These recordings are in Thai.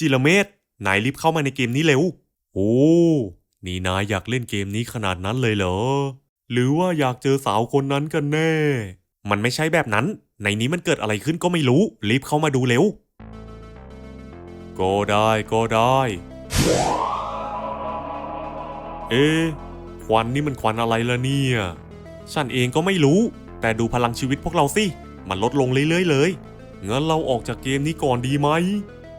จิรเมธนายรีบเข้ามาในเกมนี้เร็ว โอ้ นี่นายอยากเล่นเกมนี้ขนาดนั้นเลยเหรอ หรือว่าอยากเจอสาวคนนั้นกันแน่ มันไม่ใช่แบบนั้น ในนี้มันเกิดอะไรขึ้นก็ไม่รู้ รีบเข้ามาดูเร็ว ก็ได้ก็ได้ เอ๊ะควันนี่มันควันอะไรล่ะเนี่ย ฉันเองก็ไม่รู้ แต่ดูพลังชีวิตพวกเราสิ มันลดลงเรื่อยๆเลย งั้นเราออกจากเกมนี้ก่อนดีไหม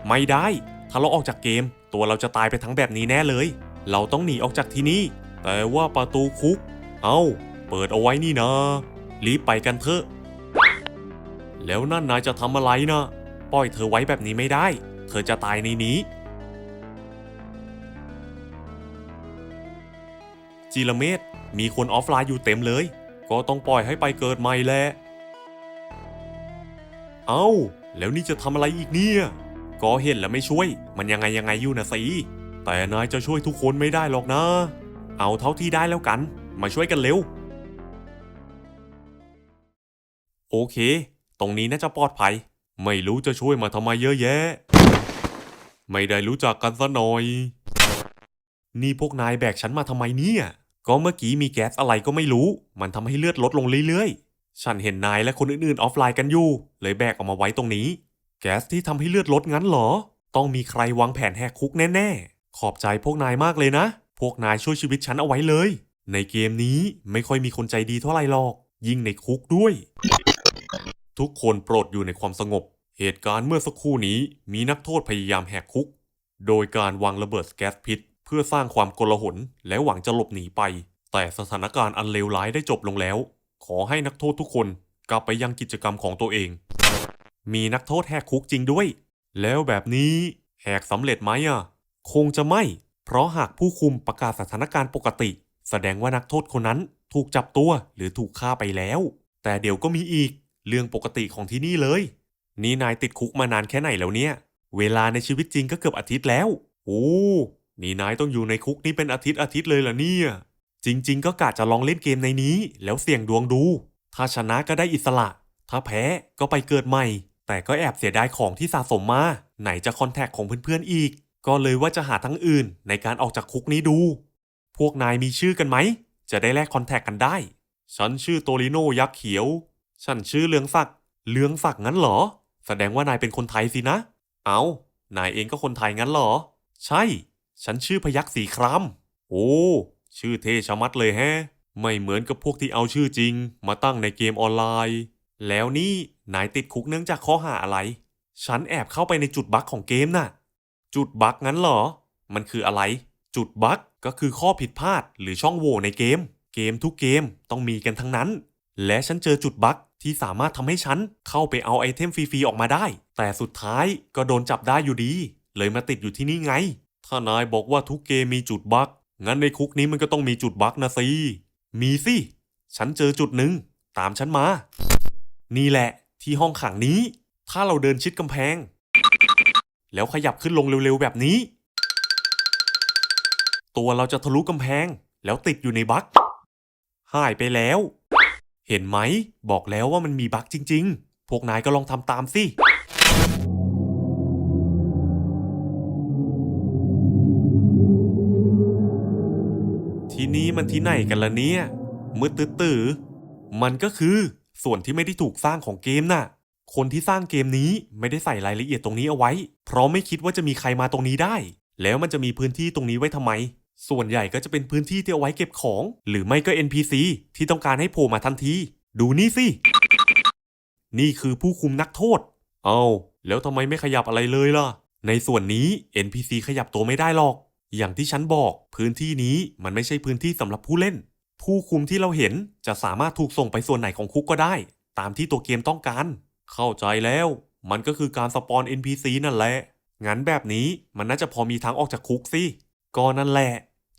ไม่ได้ ถ้าเราออกจากเกม ตัวเราจะตายไปทั้งแบบนี้แน่เลย เราต้องหนีออกจากที่นี่ แต่ว่าประตูคุก เอ้า เปิดเอาไว้นี่นะ รีบไปกันเถอะ แล้วนั่นนายจะทำอะไรนะ ปล่อยเธอไว้แบบนี้ไม่ได้ เธอจะตายในนี้ จีรเมธมีคนออฟไลน์อยู่เต็มเลย ก็ต้องปล่อยให้ไปเกิดใหม่แหละ เอา้า แล้วนี่จะทำอะไรอีกเนี่ย ก็เห็นแล้วไม่ช่วย มันยังไงยังไงอยู่นะสิแต่นายจะช่วยทุกคนไม่ได้หรอกนะ เอาเท่าที่ได้แล้วกัน มาช่วยกันเร็ว โอเค ตรงนี้น่าจะปลอดภัย ไม่รู้จะช่วยมาทำไมเยอะแยะ ไม่ได้รู้จักกันซะหน่อย นี่พวกนายแบกฉันมาทำไมเนี่ย ก็เมื่อกี้มีแก๊สอะไรก็ไม่รู้ มันทำให้เลือดลดลงเรื่อยๆ ฉันเห็นนายและคนอื่นๆออฟไลน์กันอยู่ เลยแบกออกมาไว้ตรงนี้ แก๊สที่ทำให้เลือดลดงั้นเหรอ ต้องมีใครวางแผนแหกคุกแน่ๆ ขอบใจพวกนายมากเลยนะ พวกนายช่วยชีวิตฉันเอาไว้เลย ในเกมนี้ไม่ค่อยมีคนใจดีเท่าไหร่หรอก ยิ่งในคุกด้วย ทุกคนโปรดอยู่ในความสงบ เหตุการณ์เมื่อสักครู่นี้มีนักโทษพยายามแหกคุก โดยการวางระเบิดแก๊สพิษ เพื่อสร้างความโกลาหลและหวังจะหลบหนีไป แต่สถานการณ์อันเลวร้ายได้จบลงแล้ว ขอให้นักโทษทุกคนกลับไปยังกิจกรรมของตัวเอง มีนักโทษแหกคุกจริงด้วย แล้วแบบนี้แหกสำเร็จไหมอะ คงจะไม่ เพราะหากผู้คุมประกาศสถานการณ์ปกติ แสดงว่านักโทษคนนั้นถูกจับตัวหรือถูกฆ่าไปแล้ว แต่เดี๋ยวก็มีอีก เรื่องปกติของที่นี่เลย นี่นายติดคุกมานานแค่ไหนแล้วเนี่ย เวลาในชีวิตจริงก็เกือบอาทิตย์แล้ว โอ้ นี่นายต้องอยู่ในคุกนี่เป็นอาทิตย์อาทิตย์เลยเหรอเนี่ย จริง ๆ ก็กะจะลองเล่นเกมในนี้ แล้วเสี่ยงดวงดู ถ้าชนะก็ได้อิสระ ถ้าแพ้ก็ไปเกิดใหม่ แต่ก็แอบเสียดายของที่สะสมมา ไหนจะคอนแทคของเพื่อนๆอีก ก็เลยว่าจะหาทั้งอื่นในการออกจากคุกนี้ดู พวกนายมีชื่อกันไหม จะได้แลกคอนแทคกันได้ ฉันชื่อโตริโนยักษ์เขียว ฉันชื่อเลืองศักดิ์เลืองศักดิ์งั้นเหรอ แสดงว่านายเป็นคนไทยสินะ เอา นายเองก็คนไทยงั้นเหรอ ใช่ ฉันชื่อพยักสีครามโอ้ ชื่อเทชะมัดเลยแฮะ ไม่เหมือนกับพวกที่เอาชื่อจริง มาตั้งในเกมออนไลน์ แล้วนี่นายติดคุกเนื่องจากข้อหาอะไร ฉันแอบเข้าไปในจุดบั๊กของเกมน่ะ จุดบั๊กงั้นเหรอ มันคืออะไร จุดบั๊กก็คือข้อผิดพลาดหรือช่องโหว่ในเกม เกมทุกเกมต้องมีกันทั้งนั้น และฉันเจอจุดบั๊กที่สามารถทำให้ฉันเข้าไปเอาไอเทมฟรีๆออกมาได้ แต่สุดท้ายก็โดนจับได้อยู่ดี เลยมาติดอยู่ที่นี่ไง ถ้านายบอกว่าทุกเกมมีจุดบั๊กงั้นในคุกนี้มันก็ต้องมีจุดบั๊กนะสิ มีสิ ฉันเจอจุดหนึ่ง ตามฉันมา นี่แหละที่ห้องขังนี้ ถ้าเราเดินชิดกำแพง แล้วขยับขึ้นลงเร็วๆแบบนี้ ตัวเราจะทะลุกำแพง แล้วติดอยู่ในบั๊กหายไปแล้ว เห็นไหม บอกแล้วว่ามันมีบั๊กจริง ๆ พวกนายก็ลองทำตามสิที่นี้มันที่ไหนกันล่ะเนี่ยมืดตื้อๆมันก็คือ ส่วนที่ไม่ได้ถูกสร้างของเกมน่ะ คนที่สร้างเกมนี้ไม่ได้ใส่รายละเอียดตรงนี้เอาไว้ เพราะไม่คิดว่าจะมีใครมาตรงนี้ได้ แล้วมันจะมีพื้นที่ตรงนี้ไว้ทำไม ส่วนใหญ่ก็จะเป็นพื้นที่ที่เอาไว้เก็บของ หรือไม่ก็ NPC ที่ต้องการให้โผล่มาทันที ดูนี่สิ นี่คือผู้คุมนักโทษ เอาแล้วทำไมไม่ขยับอะไรเลยล่ะ ในส่วนนี้ NPC ขยับตัวไม่ได้หรอก อย่างที่ฉันบอก พื้นที่นี้มันไม่ใช่พื้นที่สำหรับผู้เล่น ผู้คุมที่เราเห็นจะสามารถถูกส่งไปส่วนไหนของคุกก็ได้ ตามที่ตัวเกมต้องการ เข้าใจแล้ว มันก็คือการสปอน NPC นั่นแหละ งั้นแบบนี้มันน่าจะพอมีทางออกจากคุกสิ ก็นั่นแหละ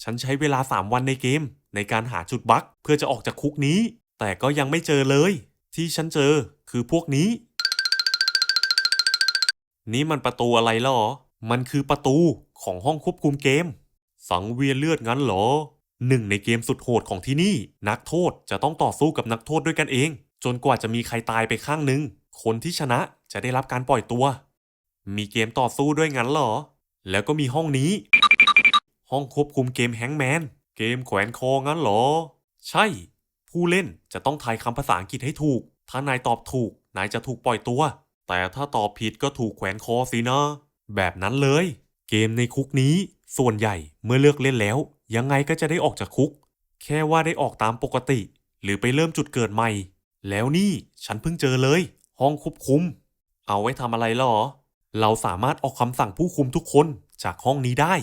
ฉันใช้เวลา 3 วันในเกม ในการหาจุดบั๊กเพื่อจะออกจากคุกนี้ แต่ก็ยังไม่เจอเลย ที่ฉันเจอคือพวกนี้ นี่มันประตูอะไรหรอมันคือประตูของห้องควบคุมเกม สังเวียนเลือดงั้นเหรอ หนึ่งในเกมสุดโหดของที่นี่ นักโทษจะต้องต่อสู้กับนักโทษด้วยกันเอง จนกว่าจะมีใครตายไปข้างหนึ่งคนที่ชนะจะได้รับการปล่อยตัว มีเกมต่อสู้ด้วยงั้นเหรอ แล้วก็มีห้องนี้ ห้องควบคุมเกมแฮงแมน เกมแขวนคองั้นเหรอ ใช่ ผู้เล่นจะต้องทายคำภาษาอังกฤษให้ถูก ถ้านายตอบถูก นายจะถูกปล่อยตัว แต่ถ้าตอบผิดก็ถูกแขวนคอสินะ แบบนั้นเลย เกมในคุกนี้ ส่วนใหญ่เมื่อเลิกเล่นแล้ว ยังไงก็จะได้ออกจากคุก แค่ว่าได้ออกตามปกติ หรือไปเริ่มจุดเกิดใหม่ แล้วนี่ฉันเพิ่งเจอเลย ห้องควบคุม เอาไว้ทำอะไรหรอ เราสามารถออกคำสั่งผู้คุมทุกคนจากห้องนี้ได้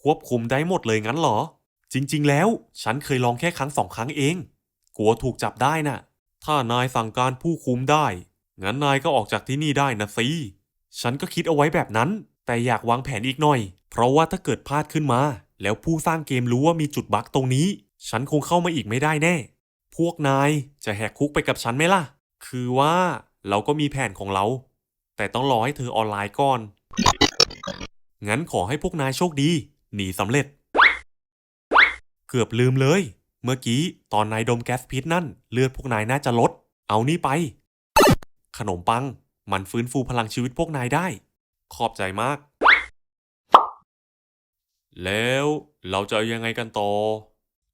ควบคุมได้หมดเลยงั้นหรอ จริง ๆ แล้ว ฉันเคยลองแค่ครั้งสองครั้งเอง กลัวถูกจับได้น่ะ ถ้านายสั่งการผู้คุมได้ งั้นนายก็ออกจากที่นี่ได้นะสิฉันก็คิดเอาไว้แบบนั้น แต่อยากวางแผนอีกหน่อย เพราะว่าถ้าเกิดพลาดขึ้นมา แล้วผู้สร้างเกมรู้ว่ามีจุดบั๊กตรงนี้ ฉันคงเข้ามาอีกไม่ได้แน่ พวกนายจะแหกคุกไปกับฉันไหมล่ะ คือว่าเราก็มีแผนของเรา แต่ต้องรอให้เธอออนไลน์ก่อน งั้นขอให้พวกนายโชคดี หนีสำเร็จ เกือบลืมเลย เมื่อกี้ตอนนายดมแก๊สพิษนั่น เลือดพวกนายน่าจะลด เอานี่ไป ขนมปัง มันฟื้นฟูพลังชีวิตพวกนายได้ ขอบใจมาก แล้วเราจะเอายังไงกันต่อ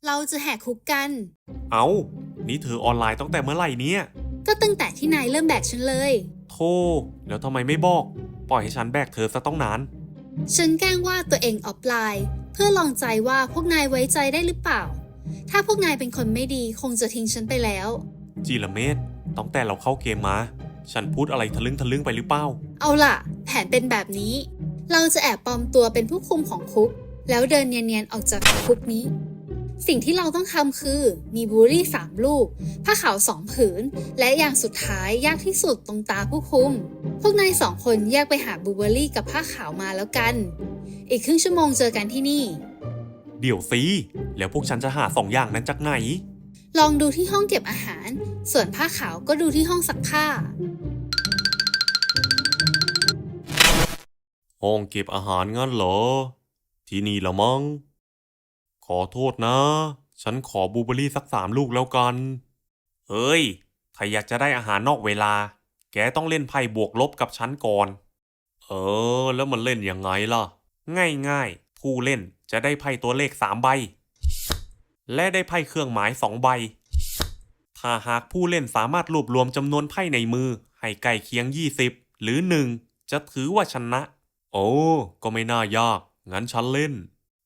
เราจะแหกคุกกัน เอานี่เธอออนไลน์ตั้งแต่เมื่อไหร่เนี่ย ก็ตั้งแต่ที่นายเริ่มแบกฉันเลย โธ่แล้วทำไมไม่บอก ปล่อยให้ฉันแบกเธอซะต้องนาน ฉันแกล้งว่าตัวเองออฟไลน์ เพื่อลองใจว่าพวกนายไว้ใจได้หรือเปล่า ถ้าพวกนายเป็นคนไม่ดีคงจะทิ้งฉันไปแล้ว จีละเมตตั้งแต่เราเข้าเกมมา ฉันพูดอะไรทะลึ่งทะลึ่งไปหรือเปล่า เอาล่ะ แผนเป็นแบบนี้ เราจะแอบปลอมตัวเป็นผู้คุมของคุก แล้วเดินเนียนๆออกจากคุกนี้ สิ่งที่เราต้องทำคือ มีบูรี่สามลูก ผ้าขาวสองผืน และอย่างสุดท้ายยากที่สุดตรงตาผู้คุม พวกนายสองคนแยกไปหาบูเบอรี่กับผ้าขาวมาแล้วกัน อีกครึ่งชั่วโมงเจอกันที่นี่ เดี๋ยวสิ แล้วพวกฉันจะหาสองอย่างนั้นจากไหน ลองดูที่ห้องเก็บอาหาร ส่วนผ้าขาวก็ดูที่ห้องซักผ้า ห้องเก็บอาหารงั้นเหรอ ที่นี่ละมั้ง ขอโทษนะ ฉันขอบลูเบอรี่สักสามลูกแล้วกัน เฮ้ย ถ้าอยากจะได้อาหารนอกเวลา แกต้องเล่นไพ่บวกลบกับฉันก่อน เออ แล้วมันเล่นยังไงล่ะ ง่ายๆ ผู้เล่นจะได้ไพ่ตัวเลขสามใบ และได้ไพ่เครื่องหมายสองใบ ถ้าหากผู้เล่นสามารถรวบรวมจำนวนไพ่ในมือ ให้ใกล้เคียง 20 หรือ 1 จะถือว่าชนะ โอ้ ก็ไม่น่ายาก งั้นฉันเล่น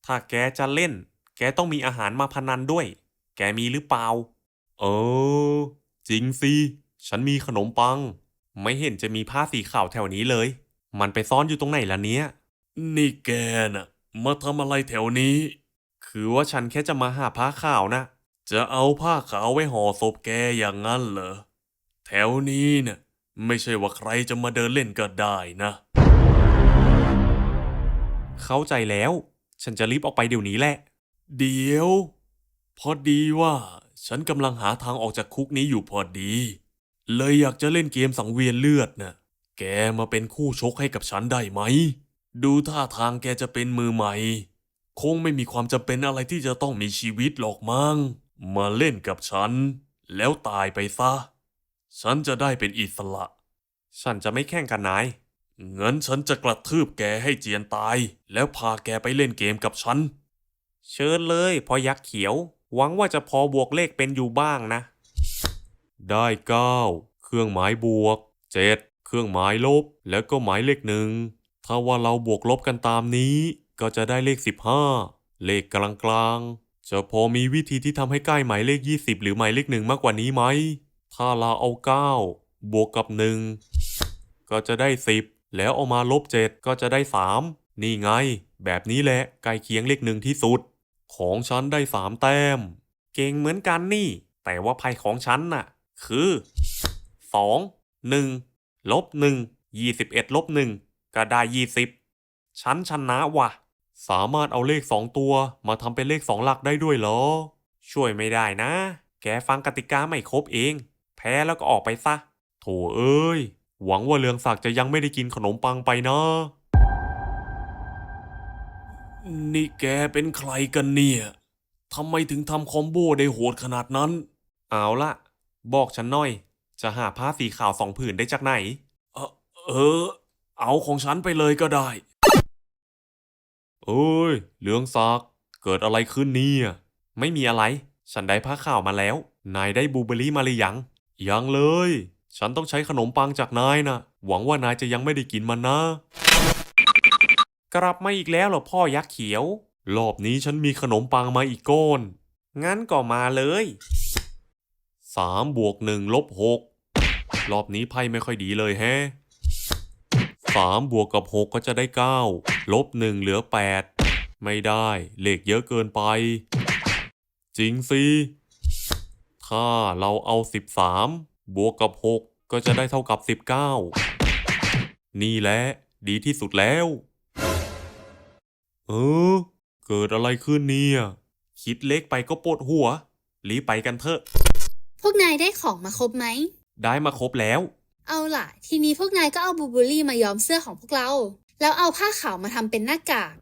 ถ้าแกจะเล่น แกต้องมีอาหารมาพนันด้วย แกมีหรือเปล่า เออ จริงสิ ฉันมีขนมปัง ไม่เห็นจะมีผ้าสีขาวแถวนี้เลย มันไปซ่อนอยู่ตรงไหนล่ะเนี้ย นี่แกน่ะ มาทำอะไรแถวนี้ คือว่าฉันแค่จะมาหาผ้าขาวนะ จะเอาผ้าขาวไว้ห่อศพแกอย่างนั้นเหรอ แถวนี้น่ะไม่ใช่ว่าใครจะมาเดินเล่นก็ได้นะ เข้าใจแล้ว ฉันจะรีบออกไปเดี๋ยวนี้แหละ เดี๋ยว พอดีว่า ฉันกำลังหาทางออกจากคุกนี้อยู่พอดี เลยอยากจะเล่นเกมสังเวียนเลือดน่ะแกมาเป็นคู่ชกให้กับฉันได้ไหม ดูท่าทางแกจะเป็นมือใหม่ คงไม่มีความจำเป็นอะไรที่จะต้องมีชีวิตหรอกมั้ง มาเล่นกับฉัน แล้วตายไปซะ ฉันจะได้เป็นอิสระ ฉันจะไม่แข่งกันนาย งั้นฉันจะกระทืบแกให้เจียนตาย แล้วพาแกไปเล่นเกมกับฉัน เชิญเลยพอยักษ์เขียว หวังว่าจะพอบวกเลขเป็นอยู่บ้างนะ ได้เก้าเครื่องหมายบวกเจ็ดเครื่องหมายลบ แล้วก็หมายเลขหนึ่งถ้าว่าเราบวกลบกันตามนี้ ก็จะได้เลข15เลขกลางกลางๆจะพอมีวิธีที่ทำให้ใกล้หมายเลข20หรือหมายเลขหนึ่งมากกว่านี้ไหม ถ้าเราเอา9บวกกับ1ก็จะได้10 แล้วเอามาลบ7ก็จะได้3นี่ไง แบบนี้แหละใกล้เคียงเลขหนึ่งที่สุด ของฉันได้3แต้ม เก่งเหมือนกันนี่ แต่ว่าไพ่ของฉันน่ะ คือ2 1ลบ1 21ลบ1ก็ได้20ฉันชนะว่ะ สามารถเอาเลขสองตัวมาทำเป็นเลขสองหลักได้ด้วยเหรอ ช่วยไม่ได้นะ แกฟังกติกาไม่ครบเอง แพ้แล้วก็ออกไปซะ โถเอ้ย หวังว่าเรืองศักดิ์จะยังไม่ได้กินขนมปังไปนะ นี่แกเป็นใครกันเนี่ยทำไมถึงทำคอมโบได้โหดขนาดนั้น เอาละบอกฉันหน่อย จะหาผ้าสีขาวสองผืนได้จากไหน เออเออ เอาของฉันไปเลยก็ได้ เอ้ยเลืองศักดิ์เกิดอะไรขึ้นเนี่ยไม่มีอะไร ฉันได้ผ้าข่าวมาแล้ว นายได้บลูเบอร์รี่มาหรือยัง ยังเลย ฉันต้องใช้ขนมปังจากนายนะหวังว่านายจะยังไม่ได้กินมันนะ กลับมาอีกแล้วเหรอพ่อยักษ์เขียว รอบนี้ฉันมีขนมปังมาอีกก้อน งั้นก็มาเลยสามบวกหนึ่งลบหกรอบนี้ไพ่ไม่ค่อยดีเลยแฮะสามบวกกับหกก็จะได้เก้าลบหนึ่งเหลือแปดไม่ได้เลขเยอะเกินไป จริงสิ ถ้าเราเอาสิบสาม บวกกับหกก็จะได้เท่ากับสิบเก้านี่แหละ ดีที่สุดแล้ว เออ เกิดอะไรขึ้นเนี่ย คิดเล็กไปก็ปวดหัว รีบไปกันเถอะ พวกนายได้ของมาครบไหม ได้มาครบแล้ว เอาล่ะ ทีนี้พวกนายก็เอาบลูเบอร์รี่มาย้อมเสื้อของพวกเรา แล้วเอาผ้าขาวมาทำเป็นหน้ากาก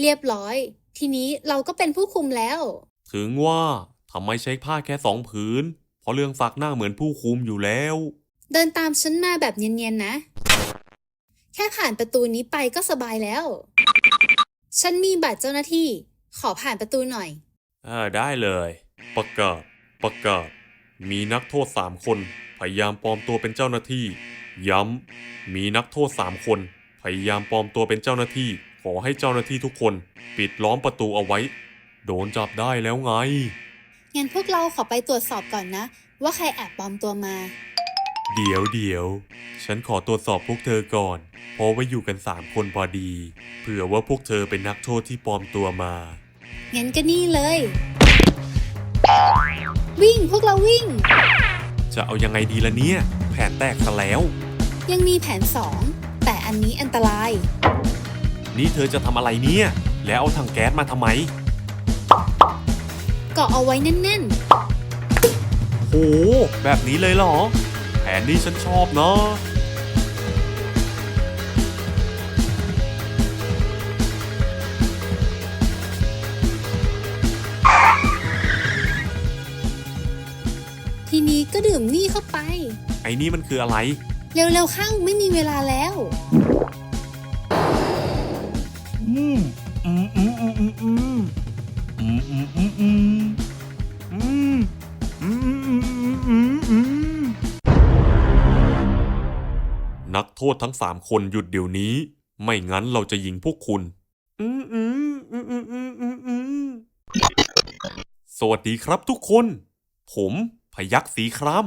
เรียบร้อย ทีนี้เราก็เป็นผู้คุมแล้ว ถึงว่าทำไมใช้ผ้าแค่สองผืน เพราะเรื่องสักหน้าเหมือนผู้คุมอยู่แล้ว เดินตามฉันมาแบบเนียนๆนะ แค่ผ่านประตูนี้ไปก็สบายแล้ว ฉันมีบัตรเจ้าหน้าที่ ขอผ่านประตูหน่อยเออได้เลย ประกาศ ประกาศ มีนักโทษสามคน พยายามปลอมตัวเป็นเจ้าหน้าที่ ย้ำ มีนักโทษสามคน พยายามปลอมตัวเป็นเจ้าหน้าที่ ขอให้เจ้าหน้าที่ทุกคน ปิดล้อมประตูเอาไว้ โดนจับได้แล้วไง งั้นพวกเราขอไปตรวจสอบก่อนนะ ว่าใครแอบปลอมตัวมา เดี๋ยวเดี๋ยวฉันขอตรวจสอบพวกเธอก่อน เพราะว่าอยู่กันสามคนพอดี เผื่อว่าพวกเธอเป็นนักโทษที่ปลอมตัวมา งั้นก็นี่เลย วิ่งพวกเราวิ่ง จะเอายังไงดีละเนี่ย แผนแตกซะแล้ว ยังมีแผนสองแต่อันนี้อันตราย นี่เธอจะทำอะไรเนี่ย แล้วเอาถังแก๊สมาทำไม เกาะเอาไว้แน่นโห แบบนี้เลยเหรอ แผนนี้ฉันชอบนะ ๆ ทีนี้ก็ดื่มนี่เข้าไป ไอ้นี่มันคืออะไร เร็วๆเข้าไม่มีเวลาแล้ว อืม นักโทษทั้งสามคนหยุดเดี๋ยวนี้ ไม่งั้นเราจะยิงพวกคุณ สวัสดีครับทุกคน ผมพยักสีคราม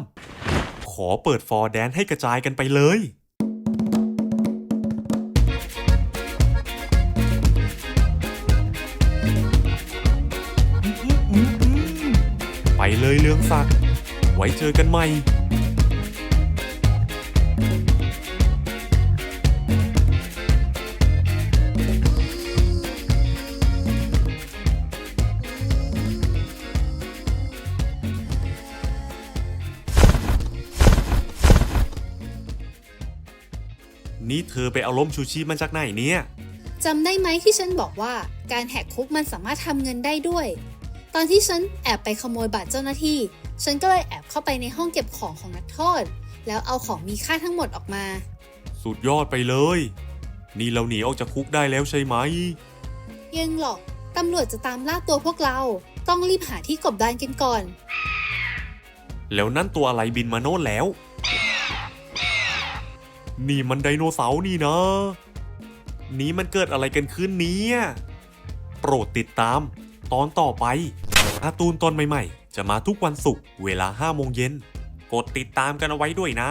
ขอเปิดฟอร์แดนให้กระจายกันไปเลย ไว้เจอกันใหม่นี่เธอไปเอาล้มชูชีพมาจากไหนเนี่ยจำได้ไหมที่ฉันบอกว่าการแหกคุกมันสามารถทำเงินได้ด้วย ตอนที่ฉันแอบไปขโมยบัตรเจ้าหน้าที่ ฉันก็เลยแอบเข้าไปในห้องเก็บของของนักโทษ แล้วเอาของมีค่าทั้งหมดออกมา สุดยอดไปเลย นี่เราหนีออกจากคุกได้แล้วใช่ไหม ยังหรอกตำรวจจะตามล่าตัวพวกเรา ต้องรีบหาที่กบดานกันก่อน แล้วนั่นตัวอะไรบินมาโน่นแล้ว นี่มันไดโนเสาร์นี่นะ นี่มันเกิดอะไรกันขึ้นเนี่ย โปรดติดตาม ตอนต่อไปการ์ตูนตอนใหม่ ๆ จะมาทุกวันศุกร์เวลา5โมงเย็น กดติดตามกันเอาไว้ด้วยนะ